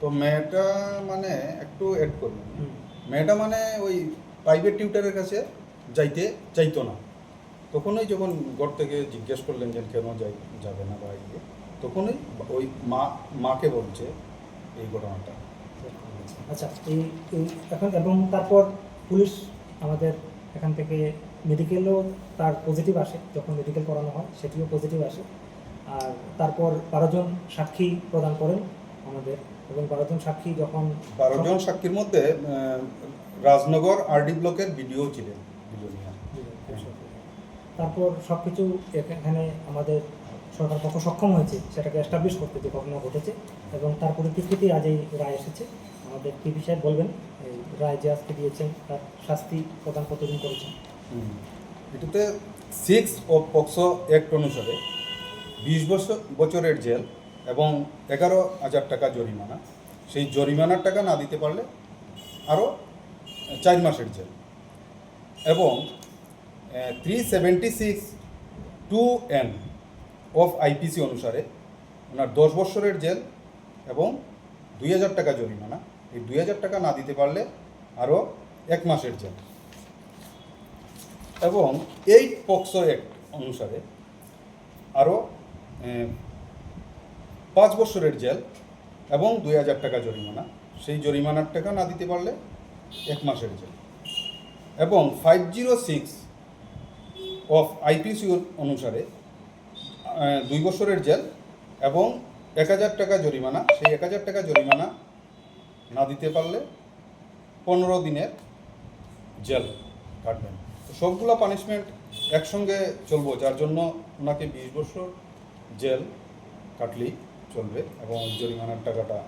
তো মেয়েটা মানে একটু এড করবেন মেয়েটা মানে ওই প্রাইভেট টিউটারের কাছে যাইতে চাইতো না। তখনই যখন ঘর থেকে জিজ্ঞেস করলেন যে কেন যাই যাবে না বা ইয়ে তখনই ওই মা মাকে বলছে এই ঘটনাটা। আচ্ছা এই এই এখন এবং তারপর পুলিশ আমাদের এখান থেকে মেডিকেলও তার পজিটিভ আসে যখন মেডিকেল করানো হয় সেটিও পজিটিভ আসে। আর তারপর বারোজন সাক্ষী প্রদান করেন আমাদের। এবং বারোজন সাক্ষী যখন বারো জন সাক্ষীর মধ্যে রাজনগর আরডি ব্লকের ভিডিও ছিলেন তারপর সব কিছু এখানে আমাদের সরকার পক্ষ সক্ষম হয়েছে সেটাকে এস্টাবলিশ করতে যে ঘটনা ঘটেছে। এবং তার পরিপ্রেক্ষিতেই আজ এই রায় এসেছে। আমাদের টিভি সাহেব বলবেন? রায় যে আজকে দিয়েছেন, তার শাস্তি প্রদান কতদিন করেছেন? এটাতে সিক্স ও পক্সো অ্যাক্ট অনুসারে বিশ বছর, বছরের জেল এবং এগারো হাজার টাকা জরিমানা। সেই জরিমানার টাকা না দিতে পারলে আরও চার মাসের জেল। এবং three seventy six two N of IPC অনুসারে ওনার দশ বছরের জেল এবং দুই হাজার টাকা জরিমানা। এই দুই হাজার টাকা না দিতে পারলে আরও এক মাসের জেল। এবং এই পক্সো অ্যাক্ট অনুসারে আরও পাঁচ বছরের জেল এবং দুই হাজার টাকা জরিমানা। সেই জরিমানার টাকা না দিতে পারলে এক মাসের জেল। এবং five zero six of IPC অনুসারে দুই বছরের জেল এবং এক হাজার টাকা জরিমানা। সেই এক হাজার টাকা জরিমানা না দিতে পারলে পনেরো দিনের জেল কাটবেন। তো সবগুলো পানিশমেন্ট একসঙ্গে চলবো যার জন্য ওনাকে বিশ বছর জেল কাটলেই চলবে এবং জরিমানার টাকাটা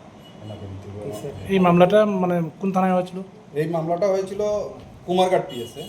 ওনাকে দিতে হবে। এই মামলাটা মানে কোন থানায় হয়েছিল? এই মামলাটা হয়েছিল কুমারঘাট পিএসএ